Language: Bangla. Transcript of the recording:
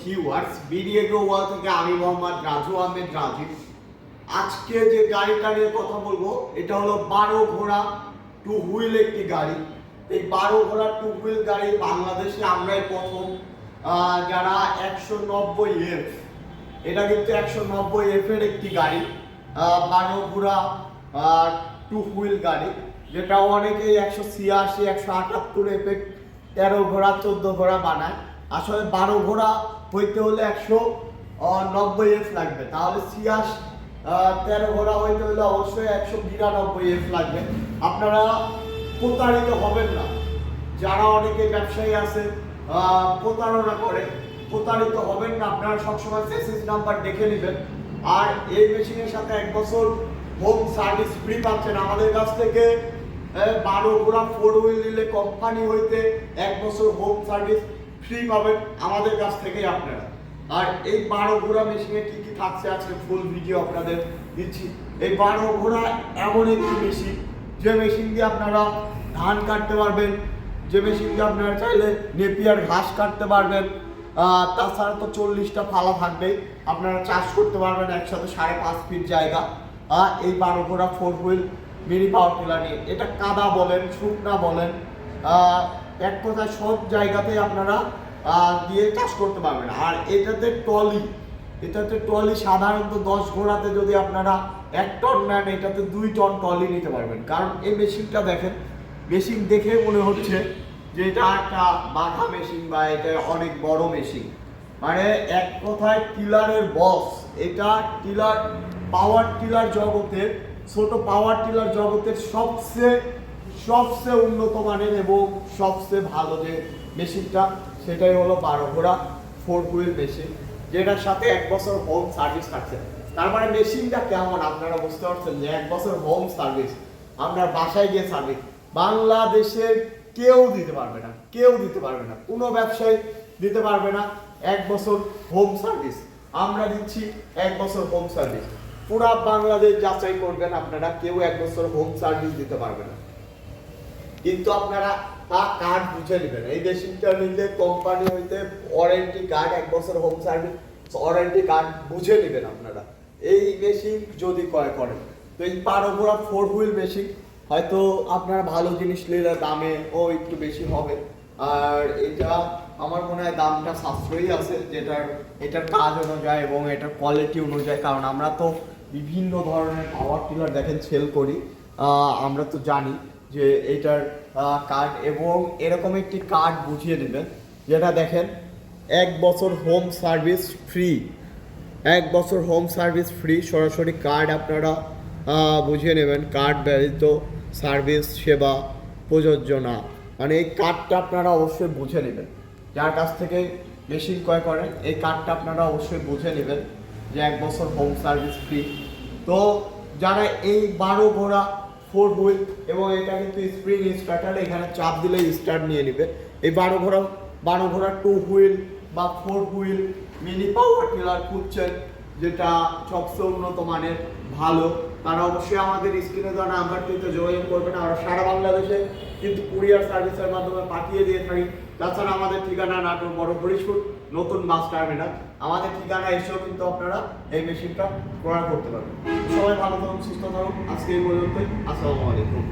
ভিউয়ার্স বিডিএগ্রো ওয়াল থেকে আমি মোহাম্মদ রাজু আহমেদ রাজীব আজকে যে গাড়িটা নিয়ে কথা বলব, এটা হলো বারো ঘোড়া টু হুইল একটি গাড়ি। এই বারো ঘোড়া টু হুইল গাড়ি বাংলাদেশে আমরাই প্রথম যারা একশো নব্বই এফ এটা কিন্তু একশো নব্বই এফ এর একটি গাড়ি বারো ঘোড়া টু হুইল গাড়ি, যেটা অনেকেই একশো ছিয়াশি, একশো আটাত্তর এফ তেরো ঘোড়া, চোদ্দ ঘোড়া বানায়। আসলে বারো ঘোড়া হইতে হলে একশো নব্বই এফ লাগবে। তাহলে সিয়াস তেরো ঘোড়া হইতে হলে অবশ্যই একশো বিরানব্বই এফ লাগবে। আপনারা প্রতারিত হবেন না। যারা অনেকে ব্যবসায়ী আছে প্রতারণা করে, প্রতারিত হবেন না। আপনারা সবসময় সেসিস নাম্বার দেখে নেবেন। আর এই মেশিনের সাথে এক বছর হোম সার্ভিস ফ্রি পাচ্ছেন। আমাদের কাছ থেকে বারো ঘোড়া ফোর হুইল নিলে কোম্পানি হইতে এক বছর হোম সার্ভিস ফ্রি পাবেন আমাদের কাছ থেকেই আপনারা। আর এই বারো ঘোড়া মেশিনে কি কি থাকছে আজকে ফুল ভিডিও আপনাদের দিচ্ছি। এই বারো ঘোড়া এমন একটি মেশিন যে মেশিন দিয়ে আপনারা ধান কাটতে পারবেন যে মেশিন দিয়ে আপনারা চাইলে নেপিয়ার ঘাস কাটতে পারবেন তাছাড়া তো চল্লিশটা ফালা থাকবেই আপনারা চাষ করতে পারবেন একসাথে সাড়ে পাঁচ ফিট জায়গা। আহ, এই বারো ঘোড়া four wheel mini power tiller নিয়ে এটা কাদা বলেন শুকনা বলেন এক কথায় সব জায়গাতেই আপনারা দিয়ে চাষ করতে পারবেন। আর এটাতে টলি এটাতে টলি সাধারণত দশ ঘোড়াতে যদি আপনারা এক টন নেন, এটাতে দুই টন টলি নিতে পারবেন। কারণ এই মেশিনটা দেখেন, মেশিন দেখে মনে হচ্ছে যে এটা একটা বাঘা মেশিন বা এটা অনেক বড় মেশিন। মানে এক কথায় টিলারের বস, এটা টিলার, পাওয়ার টিলার জগতের, ছোট পাওয়ার টিলার জগতের সবচেয়ে সবচেয়ে উন্নত মানের এবং সবচেয়ে ভালো যে মেশিনটা, সেটাই হলো বারো ঘোড়া ফোর হুইল মেশিন যেটার সাথে এক বছর হোম সার্ভিস থাকছে। তার মানে মেশিনটা কেমন, আপনারা বুঝতে পারছেন যে এক বছর হোম সার্ভিস আপনার বাসায় গিয়ে সার্ভিস বাংলাদেশের কেউ দিতে পারবে না, কেউ দিতে পারবে না, কোনো ব্যবসায়ী দিতে পারবে না এক বছর হোম সার্ভিস আমরা দিচ্ছি এক বছর হোম সার্ভিস পুরা বাংলাদেশ যাচাই করবেন আপনারা, কেউ এক বছর হোম সার্ভিস দিতে পারবে না। কিন্তু আপনারা তা কার্ড বুঝে নেবেন। এই মেশিনটা নিলে কোম্পানি হইতে ওয়ারেন্টি কার্ড এক বছর হোম সার্ভিস ওয়ারেন্টি কার্ড বুঝে নেবেন আপনারা। এই মেশিন যদি ক্রয় করেন, তো এই ঘোড়া ফোর হুইল মেশিন হয়তো আপনারা ভালো জিনিস নিলে দামে ও একটু বেশি হবে। আর এটা আমার মনে হয় দামটা সাশ্রয়ী আছে, যেটার, এটার কাজ অনুযায়ী এবং এটার কোয়ালিটি অনুযায়ী, কারণ আমরা তো বিভিন্ন ধরনের পাওয়ার টিলার দেখেন সেল করি। আমরা তো জানি। যে এটার কার্ড এবং এরকম একটি কার্ড বুঝিয়ে নেবেন, যেটা দেখেন, এক বছর হোম সার্ভিস ফ্রি এক বছর হোম সার্ভিস ফ্রি সরাসরি কার্ড আপনারা বুঝিয়ে নেবেন কার্ড ব্যতীত সার্ভিস সেবা, প্রযোজ্য না। মানে এই কার্ডটা আপনারা অবশ্যই বুঝে নেবেন। যার কাছ থেকে মেশিন ক্রয় করেন, এই কার্ডটা আপনারা অবশ্যই বুঝে নেবেন যে এক বছর হোম সার্ভিস ফ্রি তো যারা এই বারো ঘোড়া ফোর হুইল এবং এটা কিন্তু স্প্রিং স্টার্টার এখানে চাপ দিলে স্টার্ট নিয়ে নিবে। এই বারো ঘোড়া বারো ঘোড়া টু হুইল বা four wheel mini power tiller খুঁজছেন। যেটা সবচেয়ে উন্নত মানের, ভালো। তারা অবশ্যই আমাদের স্ক্রিনে দেওয়া নাম্বারটিতে যোগাযোগ করবেন। আমরা সারা বাংলাদেশে কিন্তু কুরিয়ার সার্ভিসের মাধ্যমে পাঠিয়ে দিয়ে থাকি। তাছাড়া আমাদের ঠিকানা নাটোর বড় হরিশপুর, নতুন বাস টার্মিনাল। আমাদের ঠিকানা এসেও কিন্তু আপনারা এই মেশিনটা ক্রয় করতে পারবেন। সবাই ভালো থাকুন, সুস্থ থাকুন। আজকে এই পর্যন্তই। আসসালামু আলাইকুম।